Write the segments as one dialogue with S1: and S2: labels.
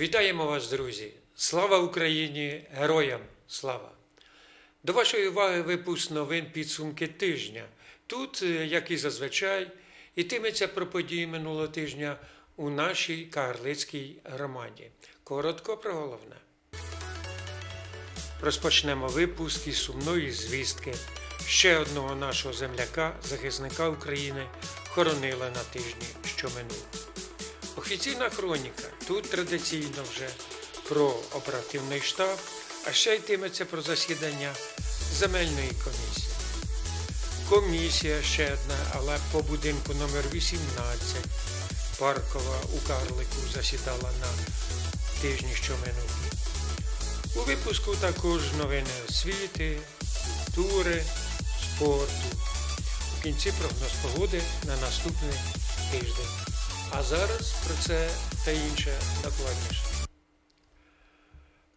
S1: Вітаємо вас, друзі! Слава Україні! Героям слава! До вашої уваги випуск новин підсумки тижня. Тут, е, як і зазвичай, йтиметься про події минулого тижня у нашій Кагарлицькій громаді. Коротко про головне. Розпочнемо випуск із сумної звістки. Ще одного нашого земляка, захисника України, хоронили на тижні, що минув. Офіційна хроніка. Тут традиційно вже про оперативний штаб, а ще йтиметься про засідання земельної комісії. Комісія ще одна, але по будинку номер 18 Паркова у Карлику засідала на тижні, що минув. У випуску також новини освіти, тури, спорту. У кінці прогноз погоди на наступний тиждень. А зараз про це та інше докладніше.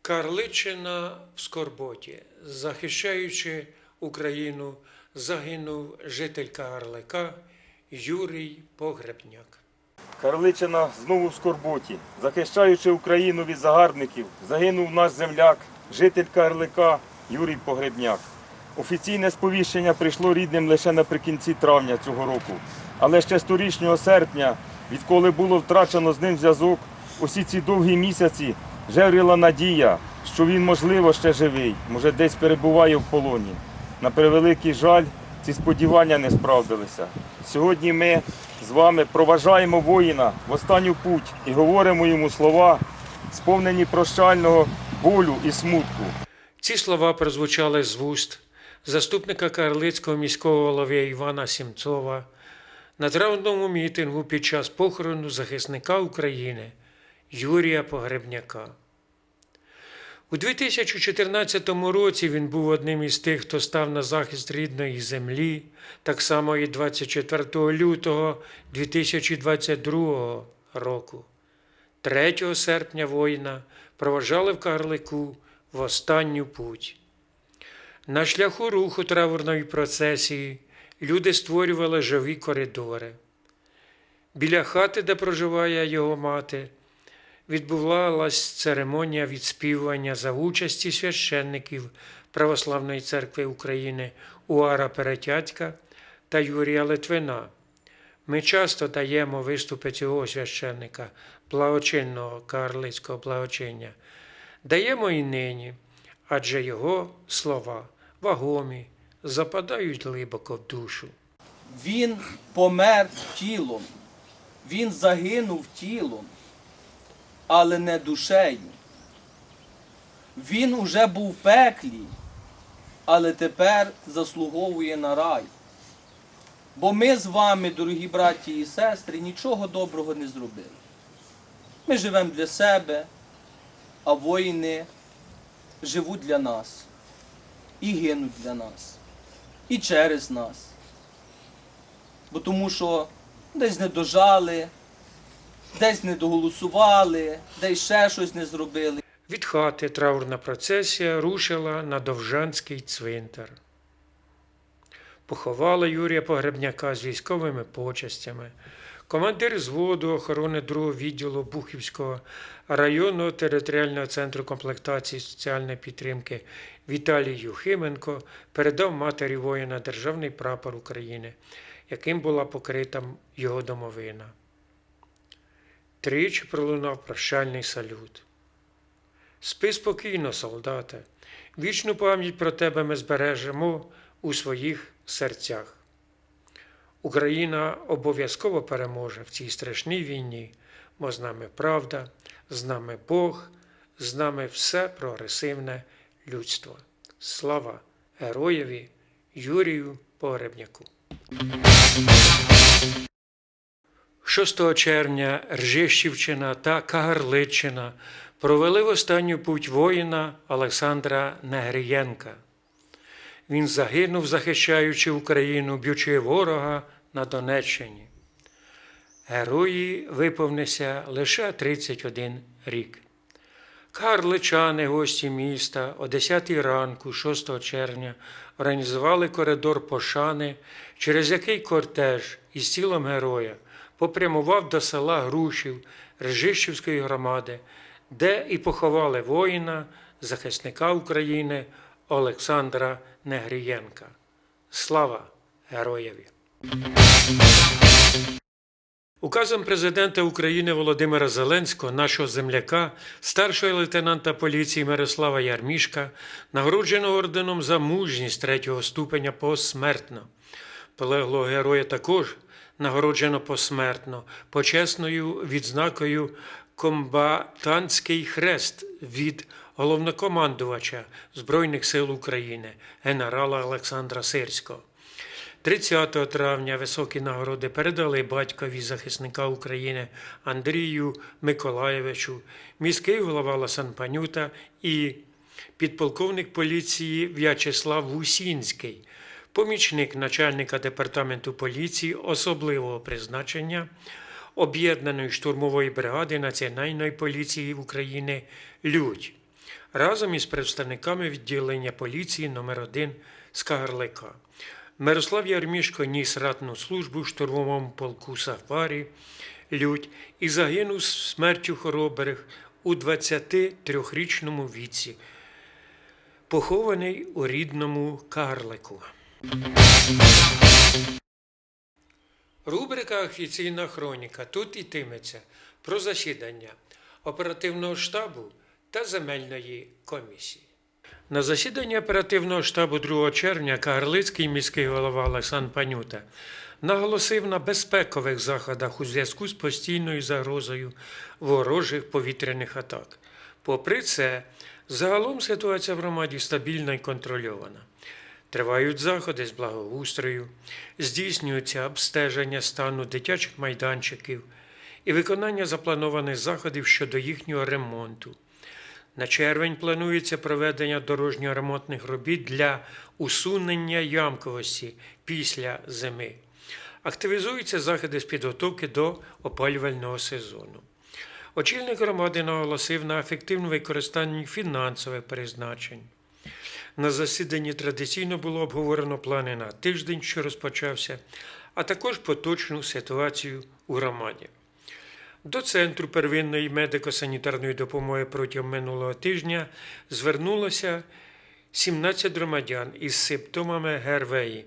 S1: Карличина в Скорботі, захищаючи Україну, загинув житель Карлика Юрій Погребняк.
S2: Карличина знову в скорботі. Захищаючи Україну від загарбників, загинув наш земляк, житель Карлика Юрій Погребняк. Офіційне сповіщення прийшло рідним лише наприкінці травня цього року. Але ще з торічнього серпня, відколи було втрачено з ним зв'язок, усі ці довгі місяці жевріла надія, що він, можливо, ще живий, може, десь перебуває в полоні. На превеликий жаль, ці сподівання не справдилися. Сьогодні ми з вами проважаємо воїна в останню путь і говоримо йому слова, сповнені прощального болю і смутку.
S1: Ці слова прозвучали з вуст заступника Карлицького міського голови Івана Сімцова на травному мітингу під час похорону захисника України Юрія Погребняка. У 2014 році він був одним із тих, хто став на захист рідної землі, так само і 24 лютого 2022 року. 3 серпня воїна проважали в Карлику в останню путь. На шляху руху траурної процесії люди створювали живі коридори. Біля хати, де проживає його мати, відбувалась церемонія відспівування за участі священників Православної церкви України Уара Перетятька та Юрія Литвина. Ми часто даємо виступи цього священника, благочинного карлицького благочиння. Даємо і нині, адже його слова вагомі, западають глибоко в душу.
S3: Він помер тілом, він загинув тілом, але не душею. Він уже був в пеклі, але тепер заслуговує на рай. Бо ми з вами, дорогі браті і сестри, нічого доброго не зробили. Ми живемо для себе, а воїни живуть для нас і гинуть для нас, і через нас бо тому що десь не дожали, десь не доголосували, десь ще щось не зробили.
S1: Від хати траурна процесія рушила на Довжанський цвинтар. Поховали Юрія Погребняка з військовими почастями. Командир зводу охорони другого відділу Бухівського районного територіального центру комплектації соціальної підтримки Віталій Юхименко передав матері воїна Державний прапор України, яким була покрита його домовина. Тричі пролунав прощальний салют. Спи спокійно, солдате. Вічну пам'ять про тебе ми збережемо у своїх серцях. Україна обов'язково переможе в цій страшній війні, бо з нами правда, з нами Бог, з нами все прогресивне людство. Слава героєві Юрію Погребняку. 6 червня Ржищівщина та Кагарличчина провели в останню путь воїна Олександра Негрієнка. Він загинув, захищаючи Україну, б'ючи ворога на Донеччині. Герої виповнився лише 31 рік. Карличани, гості міста, о 10 ранку, 6 червня, організували коридор пошани, через який кортеж із тілом героя попрямував до села Грушів Режищівської громади, де і поховали воїна, захисника України Олександра Негрієнка. Слава героєві! Указом президента України Володимира Зеленського, нашого земляка, старшого лейтенанта поліції Мирослава Ярмішка, нагороджено орденом за мужність третього ступеня посмертно. Полеглого героя також нагороджено посмертно почесною відзнакою Комбатантський хрест від головнокомандувача Збройних сил України генерала Олександра Сирського. 30 травня високі нагороди передали батькові захисника України Андрію Миколаєвичу, міський голова Ласанпанюта і підполковник поліції В'ячеслав Гусінський, помічник начальника департаменту поліції особливого призначення Об'єднаної штурмової бригади Національної поліції України Людь разом із представниками відділення поліції номер 1 з Кагарлика. Мирослав Ярмішко ніс ратну службу в штурмовому полку Сафарі Людь і загинув смертю хоробрих у 23-річному віці, похований у рідному Карлику. Рубрика Офіційна хроніка тут ітиметься про засідання оперативного штабу та земельної комісії. На засіданні оперативного штабу 2 червня Кагарлицький міський голова Олександр Панюта наголосив на безпекових заходах у зв'язку з постійною загрозою ворожих повітряних атак. Попри це, загалом ситуація в громаді стабільна і контрольована. Тривають заходи з благоустрою, здійснюється обстеження стану дитячих майданчиків і виконання запланованих заходів щодо їхнього ремонту. На червень планується проведення дорожньо-ремонтних робіт для усунення ямковості після зими. Активізуються заходи з підготовки до опалювального сезону. Очільник громади наголосив на ефективному використанні фінансових призначень. На засіданні традиційно було обговорено плани на тиждень, що розпочався, а також поточну ситуацію у громаді. До Центру первинної медико-санітарної допомоги протягом минулого тижня звернулося 17 громадян із симптомами ГРВІ.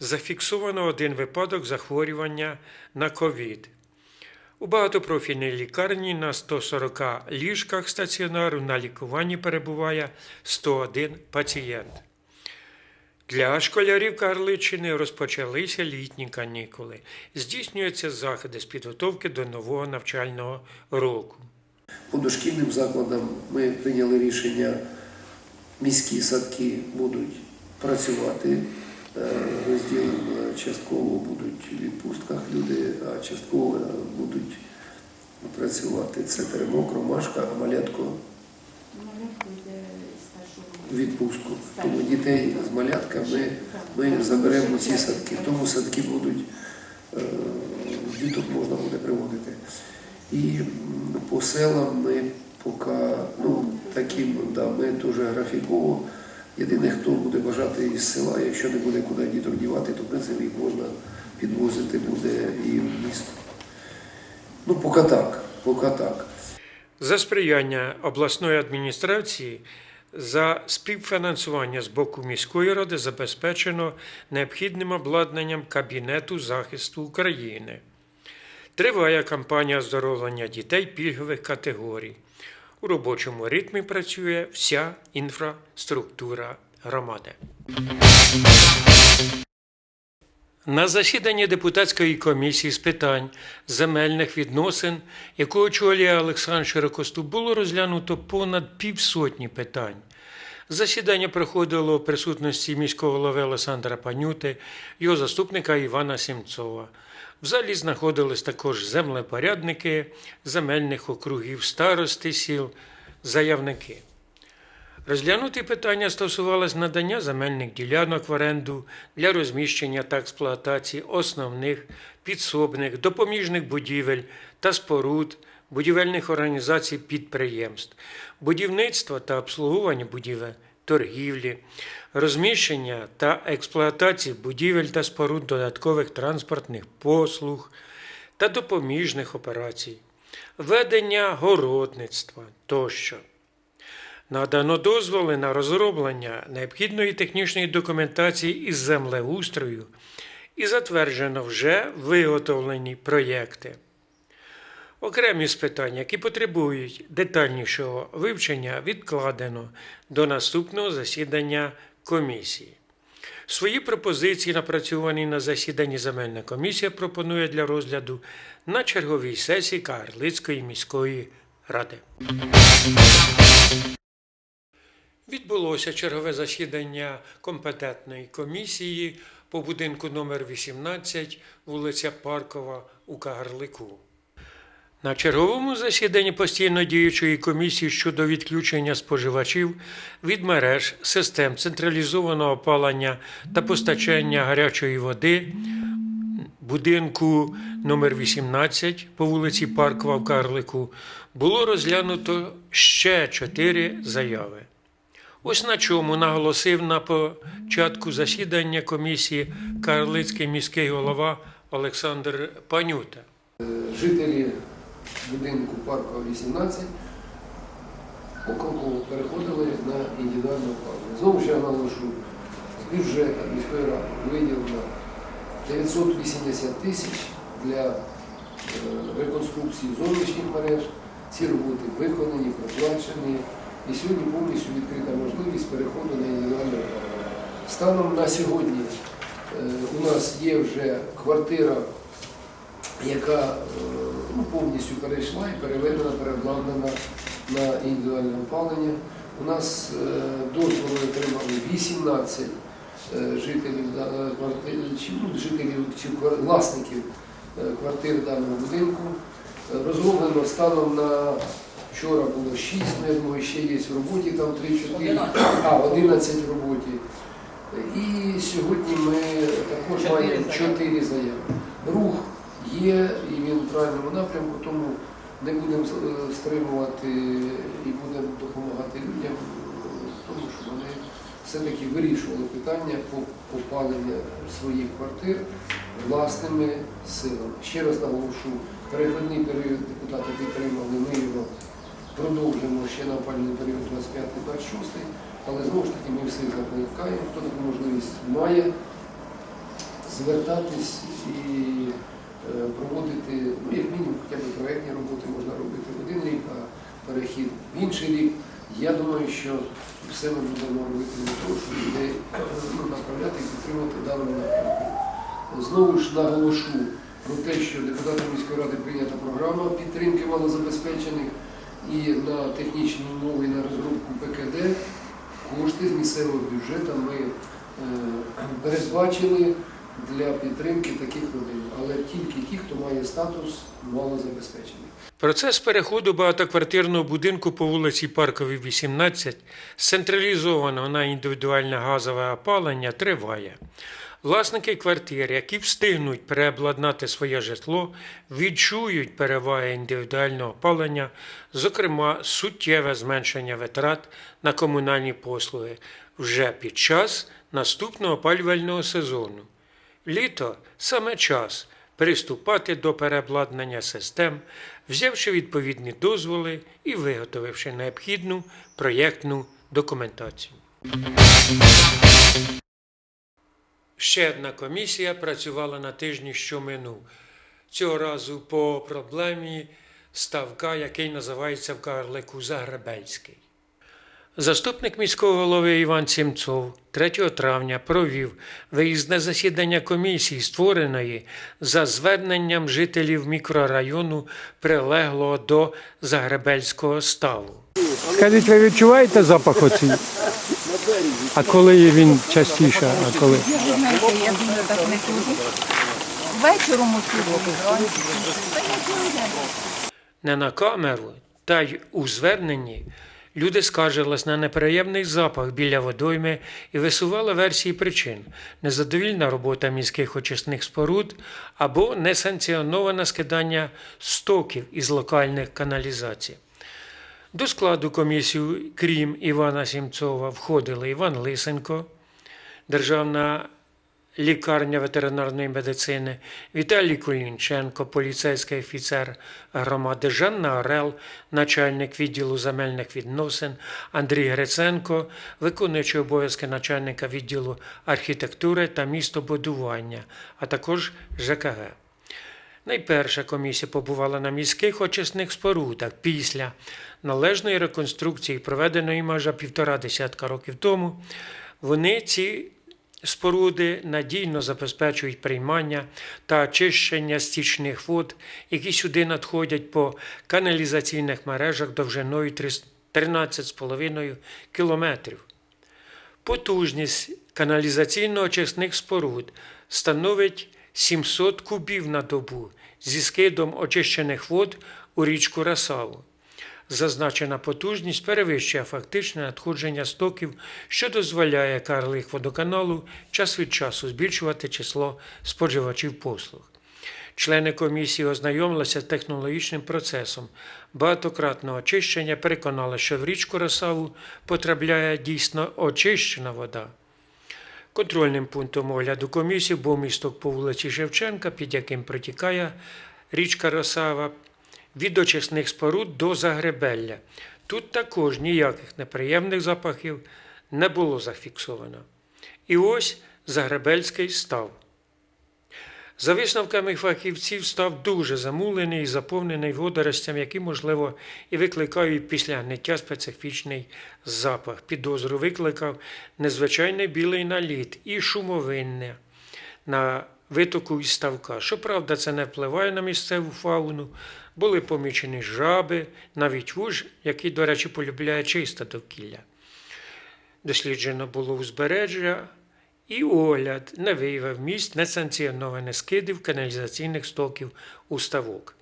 S1: Зафіксовано один випадок захворювання на ковід. У багатопрофільній лікарні на 140 ліжках стаціонару на лікуванні перебуває 101 пацієнт. Для школярів Карличини розпочалися літні канікули. Здійснюються заходи з підготовки до нового навчального року.
S4: По дошкільним закладам ми прийняли рішення, міські садки будуть працювати е, розділом, частково будуть в відпустках люди, а частково будуть працювати. Це Теремок, Ромашка, а малятко в відпустку. Тому дітей з малятка ми, ми заберемо ці садки. Тому садки будуть, е, діток можна буде приводити. І по селам ми поки, ну, таким, да, ми теж графіково. Єдине, хто буде бажати із села, якщо не буде куди діток дівати, то в принципі їх можна підвозити буде і в місто. Ну, поки так, поки так.
S1: За сприяння обласної адміністрації за співфінансування з боку міської ради забезпечено необхідним обладнанням Кабінету захисту України. Триває кампанія оздоровлення дітей пільгових категорій. У робочому ритмі працює вся інфраструктура громади. На засіданні депутатської комісії з питань земельних відносин, яку очолює Олександр Широкоступ, було розглянуто понад півсотні питань. Засідання проходило у присутності міського голови Олександра Панюти, його заступника Івана Сімцова. В залі знаходились також землепорядники земельних округів, старости сіл, заявники. Розглянуті питання стосувалось надання земельних ділянок в оренду для розміщення та експлуатації основних підсобних допоміжних будівель та споруд, будівельних організацій підприємств, будівництва та обслуговування будівель, торгівлі, розміщення та експлуатації будівель та споруд додаткових транспортних послуг та допоміжних операцій, ведення городництва тощо. Надано дозволи на розроблення необхідної технічної документації із землеустрою і затверджено вже виготовлені проєкти. Окремі з питань, які потребують детальнішого вивчення, відкладено до наступного засідання комісії. Свої пропозиції, напрацьовані на засіданні земельна комісія, пропонує для розгляду на черговій сесії Кагарлицької міської ради. Відбулося чергове засідання компетентної комісії по будинку номер 18 вулиця Паркова у Кагарлику. На черговому засіданні постійно діючої комісії щодо відключення споживачів від мереж систем централізованого опалення та постачання гарячої води будинку номер 18 по вулиці Паркова в Карлику було розглянуто ще чотири заяви. Ось на чому наголосив на початку засідання комісії Карлицький міський голова Олександр Панюта.
S4: Жителі будинку Паркова 18 покроково переходили на індивідуальне опалення. Знову ж я наголошу, з бюджету міської ради виділено 980 тисяч для е, реконструкції зовнішніх мереж. Ці роботи виконані, проплачені. І сьогодні повністю відкрита можливість переходу на індивідуальне опалення. Станом на сьогодні е, у нас є вже квартира, яка е, ну, повністю перейшла і переведена, переобладнана на індивідуальне опалення. У нас е, дозволи отримали 18 е, жителів ну, жителів чи власників квартир даного будинку. Розроблено станом на вчора було 6, ну, я думаю, ще є в роботі, там 3-4, а 11 в роботі. І сьогодні ми також маємо
S3: заяви.
S4: 4 заяви. Рух є і він в правильному напрямку, тому не будемо е, стримувати і будемо допомагати людям тому, щоб вони все-таки вирішували питання по опалення своїх квартир власними силами. Ще раз наголошу, перехідний період депутати підтримали, ми його продовжимо ще на опалювальний період 25-26, але знову ж таки ми всіх закликаємо, хто таку можливість має звертатись і е, проводити, ну, як мінімум, хоча б проєктні роботи можна робити в один рік, а перехід в інший рік. Я думаю, що все ми будемо робити для того, щоб людей ну, направляти і підтримати в даному напрямку. Знову ж наголошу про те, що депутатом міської ради прийнята програма підтримки малозабезпечених і на технічні умови, і на розробку ПКД кошти з місцевого бюджету ми е, передбачили для підтримки таких родин, але тільки ті, хто має статус малозабезпечених.
S1: Процес переходу багатоквартирного будинку по вулиці Парковій, 18 з централізованого на індивідуальне газове опалення триває. Власники квартир, які встигнуть переобладнати своє житло, відчують переваги індивідуального опалення, зокрема суттєве зменшення витрат на комунальні послуги вже під час наступного опалювального сезону. Літо саме час приступати до переобладнання систем, взявши відповідні дозволи і виготовивши необхідну проєктну документацію. Ще одна комісія працювала на тижні, що минув. Цього разу по проблемі ставка, який називається в Карлику Загребельський. Заступник міського голови Іван Сімцов 3 травня провів виїзне засідання комісії, створеної за зверненням жителів мікрорайону, прилеглого до Загребельського ставу.
S5: Скажіть, ви відчуваєте запах оцій? А коли він частіше, а коли?
S6: Ви я дуже так не ходжу. Вечором день.
S1: Не на камеру, та й у зверненні люди скаржились на неприємний запах біля водойми і висували версії причин: незадовільна робота міських очисних споруд або несанкціоноване скидання стоків із локальних каналізацій. До складу комісії, крім Івана Сімцова, входили Іван Лисенко, Державна лікарня ветеринарної медицини, Віталій Кулінченко, поліцейський офіцер громади, Жанна Орел, начальник відділу земельних відносин, Андрій Гриценко, виконуючий обов'язки начальника відділу архітектури та містобудування, а також ЖКГ. Найперша комісія побувала на міських очисних спорудах після належної реконструкції, проведеної майже півтора десятка років тому. Вони ці споруди надійно забезпечують приймання та очищення стічних вод, які сюди надходять по каналізаційних мережах довжиною 13,5 кілометрів. Потужність каналізаційно-очисних споруд становить 700 кубів на добу зі скидом очищених вод у річку Расаву. Зазначена потужність перевищує фактичне надходження стоків, що дозволяє Карлих водоканалу час від часу збільшувати число споживачів послуг. Члени комісії ознайомилися з технологічним процесом багатократного очищення, переконали, що в річку Росаву потрапляє дійсно очищена вода. Контрольним пунктом огляду комісії був місток по вулиці Шевченка, під яким протікає річка Росава від очисних споруд до Загребелля. Тут також ніяких неприємних запахів не було зафіксовано. І ось Загребельський став. За висновками фахівців став дуже замулений і заповнений водоростями, які, можливо, і викликають після гниття специфічний запах. Підозру викликав незвичайний білий наліт і шумовинне на витоку із ставка. Щоправда, це не впливає на місцеву фауну. Були помічені жаби, навіть вуж, який, до речі, полюбляє чисте довкілля. Досліджено було узбережжя, і огляд не виявив місць несанкціонованих скидів каналізаційних стоків у ставок.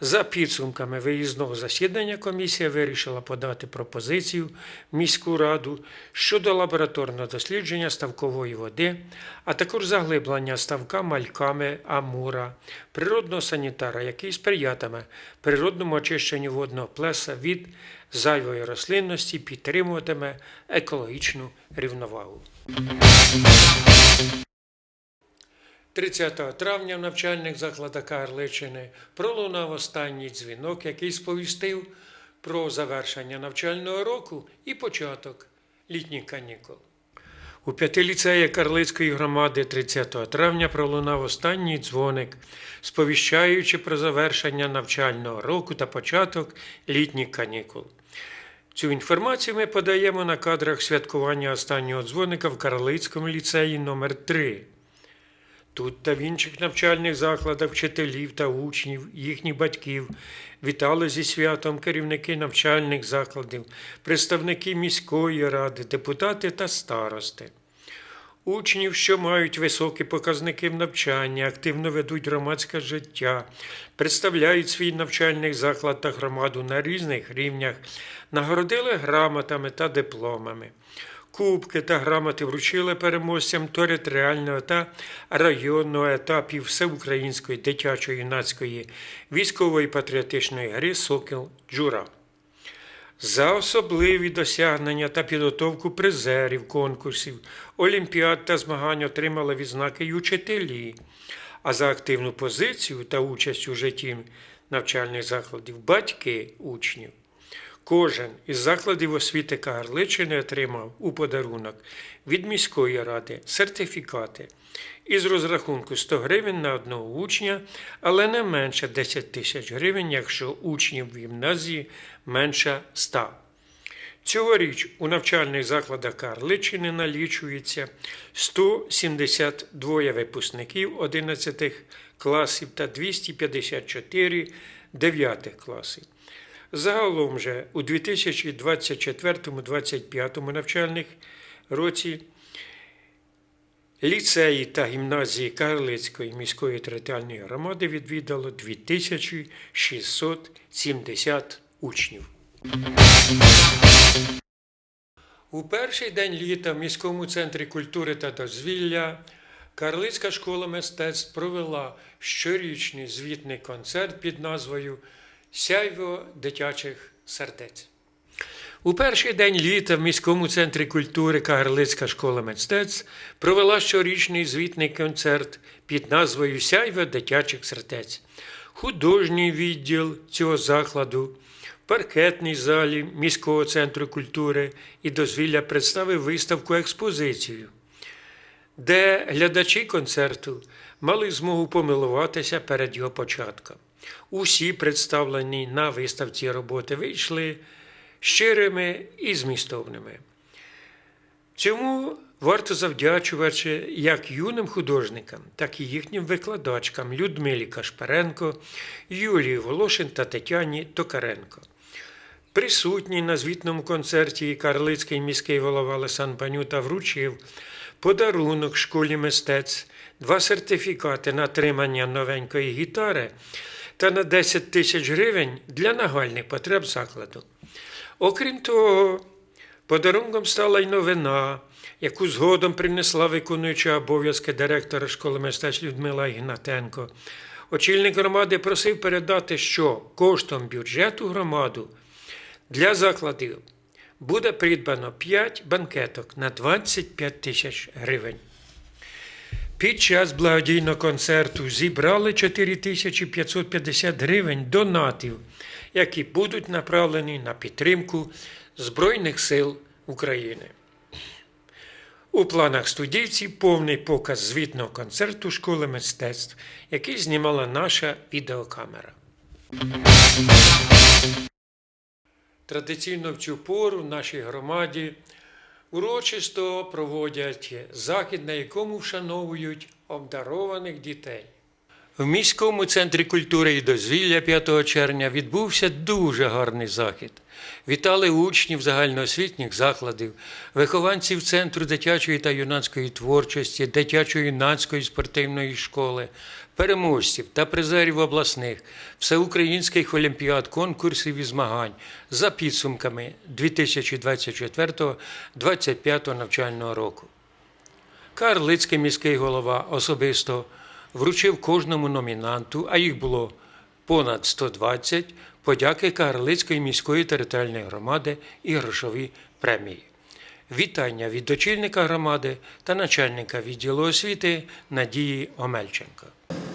S1: За підсумками виїзного засідання комісія вирішила подати пропозицію міську раду щодо лабораторного дослідження ставкової води, а також заглиблення ставка мальками Амура, природного санітара, який сприятиме природному очищенню водного плеса від зайвої рослинності, підтримуватиме екологічну рівновагу. 30 травня в навчальних закладах Карличини пролунав останній дзвінок, який сповістив про завершення навчального року і початок літніх канікул. У п'яти ліцеях Карлицької громади 30 травня пролунав останній дзвоник, сповіщаючи про завершення навчального року та початок літніх канікул. Цю інформацію ми подаємо на кадрах святкування останнього дзвоника в Карлицькому ліцеї номер 3 Тут та в інших навчальних закладах вчителів та учнів, їхніх батьків вітали зі святом керівники навчальних закладів, представники міської ради, депутати та старости. Учнів, що мають високі показники в навчанні, активно ведуть громадське життя, представляють свій навчальний заклад та громаду на різних рівнях, нагородили грамотами та дипломами. Кубки та грамоти вручили переможцям територіального та районного етапів всеукраїнської дитячої юнацької військової патріотичної гри Сокіл Джура. За особливі досягнення та підготовку призерів конкурсів, олімпіад та змагань отримали відзнаки й учителі, а за активну позицію та участь у житті навчальних закладів батьки учнів. Кожен із закладів освіти Кагарличини отримав у подарунок від міської ради сертифікати із розрахунку 100 гривень на одного учня, але не менше 10 тисяч гривень, якщо учнів в гімназії менше 100. Цьогоріч у навчальних закладах Карличини налічується 172 випускників 11 класів та 254 9 класів. Загалом же у 2024-2025 навчальних році ліцеї та гімназії Карлицької міської територіальної громади відвідало 2670 учнів. У перший день літа в міському центрі культури та дозвілля Карлицька школа мистецтв провела щорічний звітний концерт під назвою Сяйво дитячих сердець. У перший день літа в міському центрі культури Кагарлицька школа мистецтв провела щорічний звітний концерт під назвою Сяйва дитячих сердець. Художній відділ цього закладу, паркетній залі міського центру культури і дозвілля представив виставку експозицію, де глядачі концерту мали змогу помилуватися перед його початком. Усі представлені на виставці роботи вийшли щирими і змістовними. Цьому варто завдячувати як юним художникам, так і їхнім викладачкам Людмилі Кашпаренко, Юлії Волошин та Тетяні Токаренко. Присутній на звітному концерті карлицький міський голова Лесан Панюта вручив подарунок школі мистецтв, два сертифікати на отримання новенької гітари та на 10 тисяч гривень для нагальних потреб закладу. Окрім того, подарунком стала й новина, яку згодом принесла виконуюча обов'язки директора школи мистецтв Людмила Ігнатенко. Очільник громади просив передати, що коштом бюджету громаду для закладів буде придбано 5 банкеток на 25 тисяч гривень. Під час благодійного концерту зібрали 4550 гривень донатів, які будуть направлені на підтримку Збройних сил України. У планах студійців повний показ звітного концерту школи мистецтв, який знімала наша відеокамера. Традиційно в цю пору в нашій громаді урочисто проводять захід, на якому вшановують обдарованих дітей. В міському центрі культури і дозвілля 5 червня відбувся дуже гарний захід. Вітали учнів загальноосвітніх закладів, вихованців Центру дитячої та юнацької творчості, дитячо-юнацької спортивної школи, переможців та призерів обласних, всеукраїнських олімпіад, конкурсів і змагань за підсумками 2024-2025 навчального року. Карлицький міський голова особисто вручив кожному номінанту, а їх було понад 120, подяки Карлицької міської територіальної громади і грошові премії. Вітання від очільника громади та начальника відділу освіти Надії Омельченко.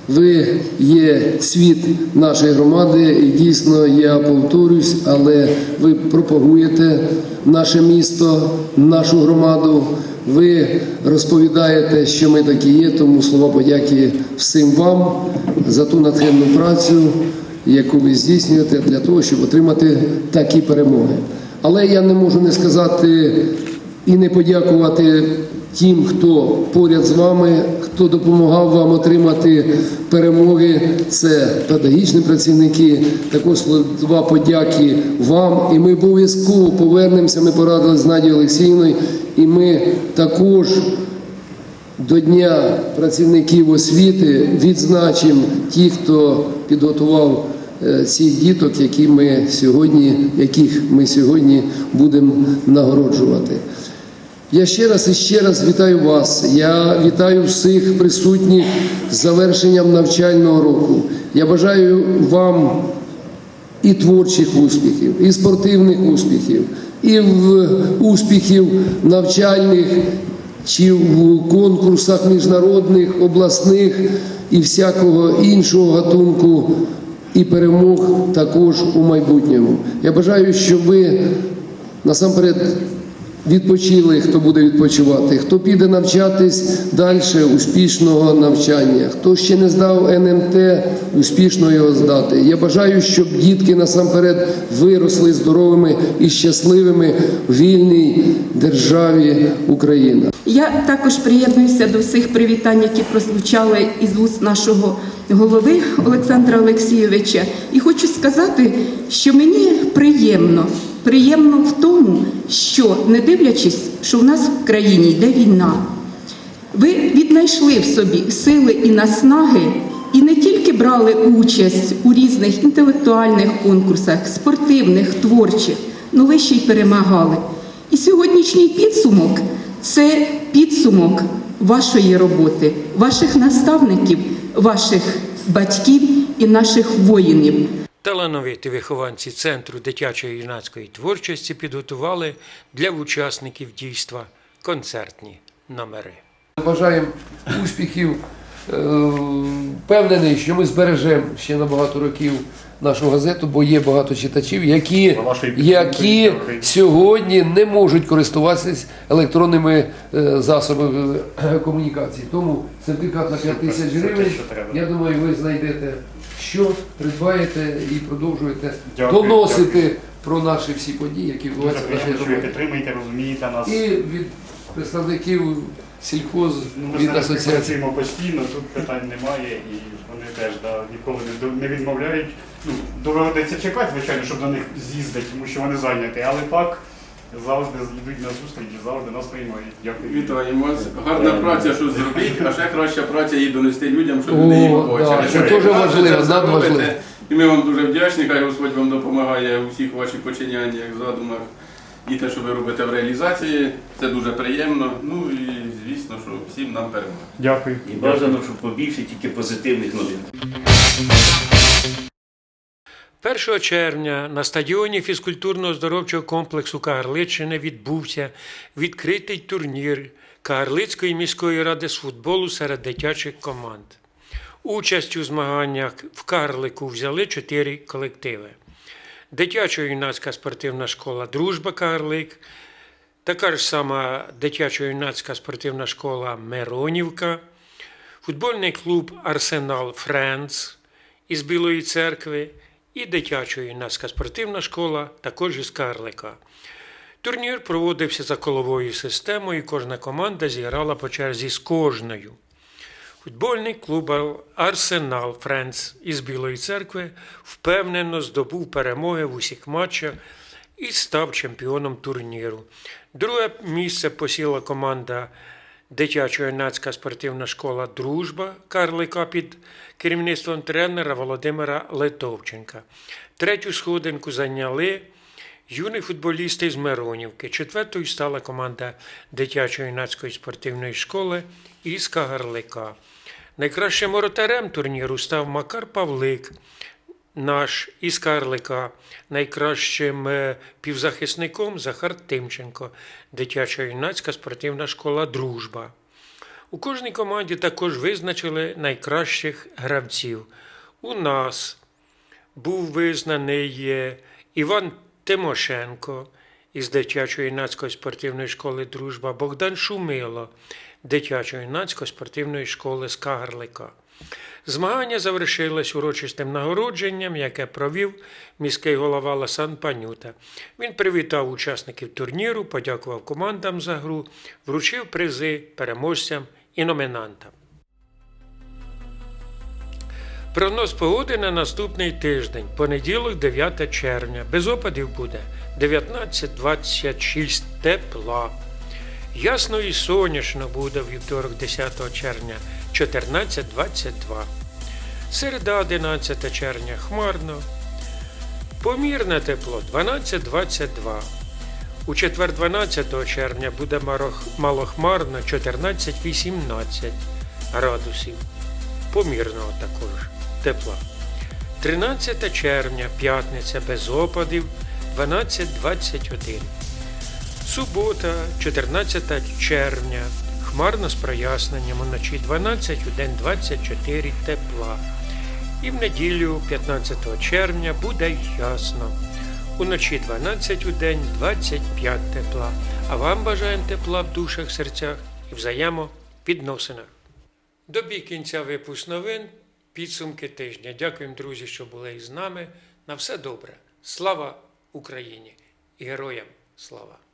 S4: Ви є світ нашої громади, і дійсно я повторюсь, але ви пропагуєте наше місто, нашу громаду. Ви розповідаєте, що ми такі є, тому слова подяки всім вам за ту натхненну працю, яку ви здійснюєте для того, щоб отримати такі перемоги. Але я не можу не сказати і не подякувати тим, хто поряд з вами, хто допомагав вам отримати перемоги. Це педагогічні працівники. Також слова подяки вам. І ми обов'язково повернемося. Ми порадили з Надією Олексіївною, і ми також. До Дня працівників освіти відзначимо ті, хто підготував е, цих діток, які ми сьогодні, яких ми сьогодні будемо нагороджувати. Я ще раз і ще раз вітаю вас. Я вітаю всіх присутніх з завершенням навчального року. Я бажаю вам і творчих успіхів, і спортивних успіхів, і в успіхів навчальних чи в конкурсах міжнародних, обласних і всякого іншого гатунку, і перемог також у майбутньому. Я бажаю, щоб ви насамперед відпочили, хто буде відпочивати, хто піде навчатись далі успішного навчання, хто ще не здав НМТ, успішно його здати. Я бажаю, щоб дітки насамперед виросли здоровими і щасливими в вільній державі Україна.
S7: Я також приєднуюся до всіх привітань, які прозвучали із уст нашого голови Олександра Олексійовича. І хочу сказати, що мені приємно, приємно в тому, що не дивлячись, що в нас в країні йде війна, ви віднайшли в собі сили і наснаги, і не тільки брали участь у різних інтелектуальних конкурсах, спортивних, творчих, але ви ще й перемагали. І сьогоднішній підсумок це підсумок вашої роботи, ваших наставників, ваших батьків і наших воїнів.
S1: Талановиті вихованці Центру дитячої юнацької творчості підготували для учасників дійства концертні номери.
S8: Бажаємо успіхів. Е, Впевнений, що ми збережемо ще на багато років нашу газету, бо є багато читачів, які, які сьогодні не можуть користуватися електронними е, засобами е, комунікації. Тому сертифікат на 5 тисяч гривень. Я думаю, ви знайдете що, придбаєте і продовжуєте
S9: Дякую,
S8: доносити про наші всі події, які
S9: Дуже
S8: відбуваються в нашій
S9: приємно, що ви
S8: громаді.
S9: підтримуєте, розумієте нас.
S8: І від представників сільхоз
S9: Ну, Ми
S8: від асоціації.
S9: працюємо постійно, тут питань немає, і вони теж да, ніколи не, до- не відмовляють. Ну, доведеться чекати, звичайно, щоб до них з'їздити, тому що вони зайняті, але так завжди йдуть на зустріч і завжди нас приймають. Дякую.
S10: Вітаємо вас. Гарна праця, що зробіть, а ще краща праця її донести людям, щоб люди її побачили.
S8: це дуже важливо, надважливо.
S10: І ми вам дуже вдячні, хай Господь вам допомагає у всіх ваших починаннях, задумах. І те, що ви робите в реалізації, це дуже приємно. Ну і звісно, що всім нам перемога.
S9: Дякую.
S11: І бажано, щоб побільше тільки позитивних новин.
S1: 1 червня на стадіоні фізкультурно-оздоровчого комплексу Кагарличини відбувся відкритий турнір Кагарлицької міської ради з футболу серед дитячих команд. Участь у змаганнях в Кагарлику взяли чотири колективи: дитячо-юнацька спортивна школа Дружба Кагарлик, така ж сама дитячо-юнацька спортивна школа Миронівка, футбольний клуб Арсенал Френдс із Білої церкви і дитячо-юнацька спортивна школа також із Карлика. Турнір проводився за коловою системою, і кожна команда зіграла по черзі з кожною. Футбольний клуб Арсенал Френдс із Білої церкви впевнено здобув перемоги в усіх матчах і став чемпіоном турніру. Друге місце посіла команда дитячо-юнацька спортивна школа Дружба Карлика під керівництвом тренера Володимира Литовченка. Третю сходинку зайняли юні футболісти з Миронівки. Четвертою стала команда дитячо-юнацької спортивної школи із Кагарлика. Найкращим воротарем турніру став Макар Павлик, наш із Карлика, найкращим е, півзахисником Захар Тимченко, дитячо-юнацька спортивна школа Дружба. У кожній команді також визначили найкращих гравців. У нас був визнаний е, Іван Тимошенко із дитячо-юнацької спортивної школи Дружба, Богдан Шумило, дитячо-юнацької спортивної школи з Кагарлика. Змагання завершилось урочистим нагородженням, яке провів міський голова Ласан Панюта. Він привітав учасників турніру, подякував командам за гру, вручив призи переможцям і номінантам. Прогноз погоди на наступний тиждень, понеділок, 9 червня. Без опадів буде 19-26 тепла. Ясно і сонячно буде вівторок 10 червня 14-22. Середа 11 червня хмарно. Помірне тепло 12-22. У четвер 12 червня буде малохмарно 14-18 градусів. Помірного також тепла. 13 червня, п'ятниця без опадів 12-21. Субота, 14 червня, хмарно з проясненням уночі 12, у день 24 тепла. І в неділю, 15 червня, буде ясно. Уночі 12 у день 25 тепла. А вам бажаємо тепла в душах, серцях і взаємовідносинах. Добіг кінця випуск новин, підсумки тижня. Дякуємо, друзі, що були із нами. На все добре. Слава Україні і героям слава!